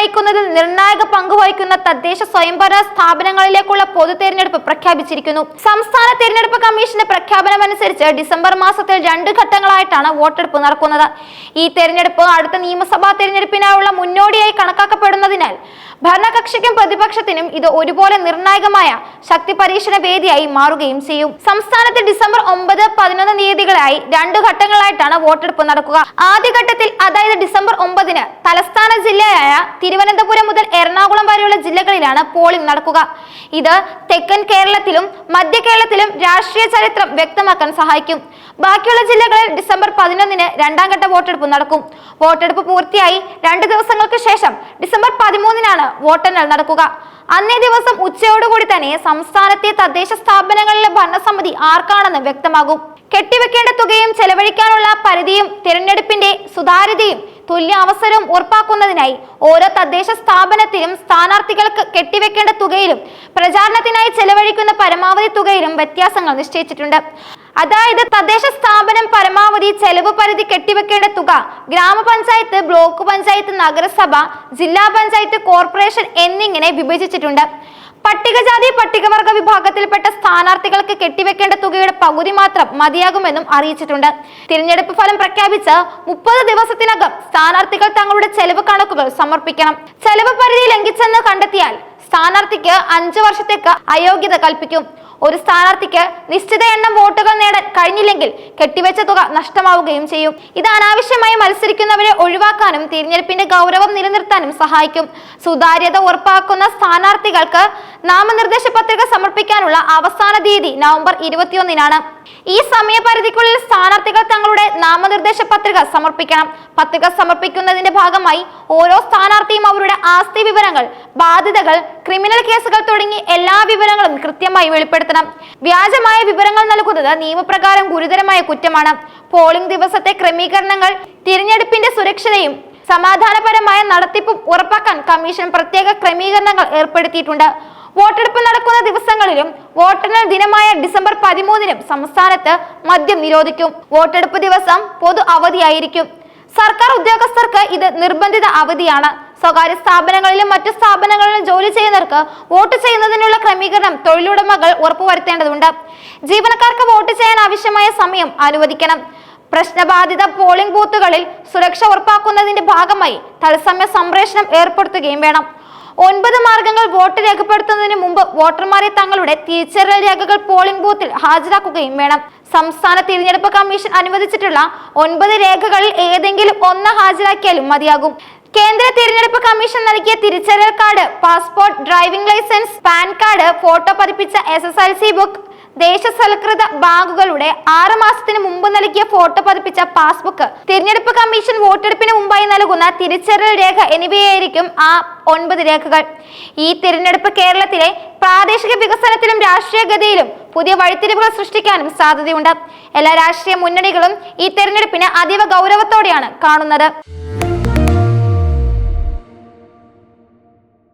നയിക്കുന്നതിൽ നിർണായക പങ്ക് വഹിക്കുന്ന തദ്ദേശ സ്വയംഭരണ സ്ഥാപനങ്ങളിലേക്കുള്ള പൊതു തെരഞ്ഞെടുപ്പ് പ്രഖ്യാപിച്ചിരിക്കുന്നു. സംസ്ഥാന തെരഞ്ഞെടുപ്പ് കമ്മീഷന്റെ പ്രഖ്യാപനമനുസരിച്ച് ഡിസംബർ മാസത്തിൽ രണ്ട് ഘട്ടങ്ങളായിട്ടാണ് വോട്ടെടുപ്പ് നടക്കുന്നത്. ഈ തെരഞ്ഞെടുപ്പ് അടുത്ത നിയമസഭാ തെരഞ്ഞെടുപ്പിനായുള്ള മുന്നോടിയായി കണക്കാക്കപ്പെടുന്നതിനാൽ ഭരണകക്ഷിക്കും പ്രതിപക്ഷത്തിനും ഇത് ഒരുപോലെ നിർണായകമായ ശക്തി പരീക്ഷണ വേദിയായി മാറുകയും ചെയ്യും. സംസ്ഥാനത്ത് ഡിസംബർ ഒമ്പത് പതിനൊന്ന് തീയതികളായി രണ്ട് ഘട്ടങ്ങളായിട്ടാണ് വോട്ടെടുപ്പ് നടക്കുക. ആദ്യഘട്ടത്തിൽ അതായത് ഡിസംബർ ഒമ്പതിന് തലസ്ഥാന ജില്ലയായ തിരുവനന്തപുരം മുതൽ എറണാകുളം വരെയുള്ള ജില്ലകളിലാണ് പോളിംഗ് നടക്കുക. ഇത് തെക്കൻ കേരളത്തിലും മധ്യ കേരളത്തിലും രാഷ്ട്രീയ ചരിത്രം വ്യക്തമാക്കാൻ സഹായിക്കും. ബാക്കിയുള്ള ജില്ലകളിൽ ഡിസംബർ പതിനൊന്നിന് രണ്ടാം ഘട്ട വോട്ടെടുപ്പ് നടക്കും. വോട്ടെടുപ്പ് പൂർത്തിയായി രണ്ട് ദിവസങ്ങൾക്ക് ശേഷം ഡിസംബർ പതിമൂന്നിനാണ് വോട്ടെണ്ണൽ നടക്കുക. അന്നേ ദിവസം ഉച്ചയോടുകൂടി തന്നെ സംസ്ഥാനത്തെ തദ്ദേശ സ്ഥാപനങ്ങളിലെ ഭരണസമിതി ആർക്കാണെന്ന് വ്യക്തമാകും. കെട്ടിവെക്കേണ്ട തുകയും ചെലവഴിക്കാനുള്ള പരിധിയും തിരഞ്ഞെടുപ്പിന്റെ സുതാര്യതയും തുല്യ അവസരവും ഉറപ്പാക്കുന്നതിനായി ഓരോ തദ്ദേശ സ്ഥാപനത്തിലും സ്ഥാനാർത്ഥികൾക്ക് കെട്ടിവെക്കേണ്ട തുകയിലും പ്രചാരണത്തിനായി ചെലവഴിക്കുന്ന പരമാവധി തുകയിലും വ്യത്യാസങ്ങൾ നിശ്ചയിച്ചിട്ടുണ്ട്. അതായത് തദ്ദേശ സ്ഥാപനം പരമാവധി ചെലവ് പരിധി കെട്ടിവെക്കേണ്ട തുക ഗ്രാമപഞ്ചായത്ത് ബ്ലോക്ക് പഞ്ചായത്ത് നഗരസഭ ജില്ലാ പഞ്ചായത്ത് കോർപ്പറേഷൻ എന്നിങ്ങനെ വിഭജിച്ചിട്ടുണ്ട്. പട്ടികജാതി പട്ടികവർഗ വിഭാഗത്തിൽപ്പെട്ട സ്ഥാനാർത്ഥികൾക്ക് കെട്ടിവെക്കേണ്ട തുകയുടെ പകുതി മാത്രം മതിയാകുമെന്നും അറിയിച്ചിട്ടുണ്ട്. തിരഞ്ഞെടുപ്പ് ഫലം പ്രഖ്യാപിച്ച് മുപ്പത് ദിവസത്തിനകം സ്ഥാനാർത്ഥികൾ തങ്ങളുടെ ചെലവ് കണക്കുകൾ സമർപ്പിക്കണം. ചെലവ് പരിധി ലംഘിച്ചെന്ന് കണ്ടെത്തിയാൽ സ്ഥാനാർത്ഥിക്ക് അഞ്ചു വർഷത്തേക്ക് അയോഗ്യത കൽപ്പിക്കും. ഒരു സ്ഥാനാർത്ഥിക്ക് നിശ്ചിത എണ്ണം വോട്ടുകൾ നേടാൻ കഴിഞ്ഞില്ലെങ്കിൽ കെട്ടിവെച്ച തുക നഷ്ടമാവുകയും ചെയ്യും. ഇത് അനാവശ്യമായി മത്സരിക്കുന്നവരെ ഒഴിവാക്കാനും തിരഞ്ഞെടുപ്പിന്റെ ഗൗരവം നിലനിർത്താനും സഹായിക്കും. സുതാര്യത ഉറപ്പാക്കുന്ന സ്ഥാനാർത്ഥികൾക്ക് നാമനിർദ്ദേശ പത്രിക സമർപ്പിക്കാനുള്ള അവസാന തീയതി നവംബർ ഇരുപത്തിയൊന്നിനാണ്. ഈ സമയപരിധിക്കുള്ളിൽ സ്ഥാനാർത്ഥികൾ തങ്ങളുടെ നാമനിർദ്ദേശ പത്രിക സമർപ്പിക്കണം. പത്രിക സമർപ്പിക്കുന്നതിന്റെ ഭാഗമായി ഓരോ സ്ഥാനാർത്ഥിയും അവരുടെ ആസ്തി വിവരങ്ങൾ ബാധ്യതകൾ ക്രിമിനൽ കേസുകൾ തുടങ്ങി എല്ലാ വിവരങ്ങളും കൃത്യമായി വെളിപ്പെടുത്തണം. വ്യാജമായ വിവരങ്ങൾ നൽകുന്നത് നിയമപ്രകാരം ഗുരുതരമായ കുറ്റമാണ്. പോളിംഗ് ദിവസത്തെ ക്രമീകരണങ്ങൾ തിരഞ്ഞെടുപ്പിന്റെ സുരക്ഷതയും സമാധാനപരമായ നടത്തിപ്പും ഉറപ്പാക്കാൻ കമ്മീഷൻ പ്രത്യേക ക്രമീകരണങ്ങൾ ഏർപ്പെടുത്തിയിട്ടുണ്ട്. വോട്ടെടുപ്പ് നടക്കുന്ന ദിവസങ്ങളിലും വോട്ടെണ്ണൽ ദിനമായ ഡിസംബർ പതിമൂന്നിനും സംസ്ഥാനത്ത് മദ്യം നിരോധിക്കും. വോട്ടെടുപ്പ് ദിവസം പൊതു അവധിയായിരിക്കും. സർക്കാർ ഉദ്യോഗസ്ഥർക്ക് ഇത് നിർബന്ധിത അവധിയാണ്. സ്വകാര്യ സ്ഥാപനങ്ങളിലും മറ്റു സ്ഥാപനങ്ങളിലും ജോലി ചെയ്യുന്നവർക്ക് വോട്ട് ചെയ്യുന്നതിനുള്ള ക്രമീകരണം തൊഴിലുടമകൾ ഉറപ്പുവരുത്തേണ്ടതുണ്ട്. ജീവനക്കാർക്ക് വോട്ട് ചെയ്യാൻ ആവശ്യമായ സമയം അനുവദിക്കണം. പ്രശ്നബാധിത പോളിംഗ് ബൂത്തുകളിൽ സുരക്ഷ ഉറപ്പാക്കുന്നതിന്റെ ഭാഗമായി തത്സമയ സംപ്രേഷണം ഏർപ്പെടുത്തുകയും വേണം. ഒൻപത് മാർഗങ്ങൾ വോട്ട് രേഖപ്പെടുത്തുന്നതിന് മുമ്പ് വോട്ടർമാരെ തങ്ങളുടെ തിരിച്ചറിയൽ രേഖകൾ പോളിംഗ് ബൂത്തിൽ ഹാജരാക്കുകയും വേണം. സംസ്ഥാന തിരഞ്ഞെടുപ്പ് കമ്മീഷൻ അനുവദിച്ചിട്ടുള്ള ഒൻപത് രേഖകളിൽ ഏതെങ്കിലും ഒന്ന് ഹാജരാക്കിയാലും മതിയാകും. കേന്ദ്ര തിരഞ്ഞെടുപ്പ് കമ്മീഷൻ നൽകിയ തിരിച്ചറിയൽ card passport driving licence PAN card photo പതിപ്പിച്ച എസ് ബുക്ക് ദേശസൽകൃത ബാങ്കുകളുടെ ആറ് മാസത്തിന് മുമ്പ് നൽകിയ ഫോട്ടോ പതിപ്പിച്ച പാസ്ബുക്ക് തിരഞ്ഞെടുപ്പ് കമ്മീഷൻ വോട്ടെടുപ്പിന് മുമ്പായി നൽകുന്ന തിരിച്ചറിയൽ രേഖ എന്നിവയായിരിക്കും ആ ഒൻപത് രേഖകൾ. ഈ തിരഞ്ഞെടുപ്പ് കേരളത്തിലെ പ്രാദേശിക വികസനത്തിലും രാഷ്ട്രീയ ഗതിയിലും പുതിയ വഴിത്തിരിവുകൾ സൃഷ്ടിക്കാനും സാധ്യതയുണ്ട്. എല്ലാ രാഷ്ട്രീയ മുന്നണികളും ഈ തെരഞ്ഞെടുപ്പിന് അതീവ ഗൗരവത്തോടെയാണ് കാണുന്നത്.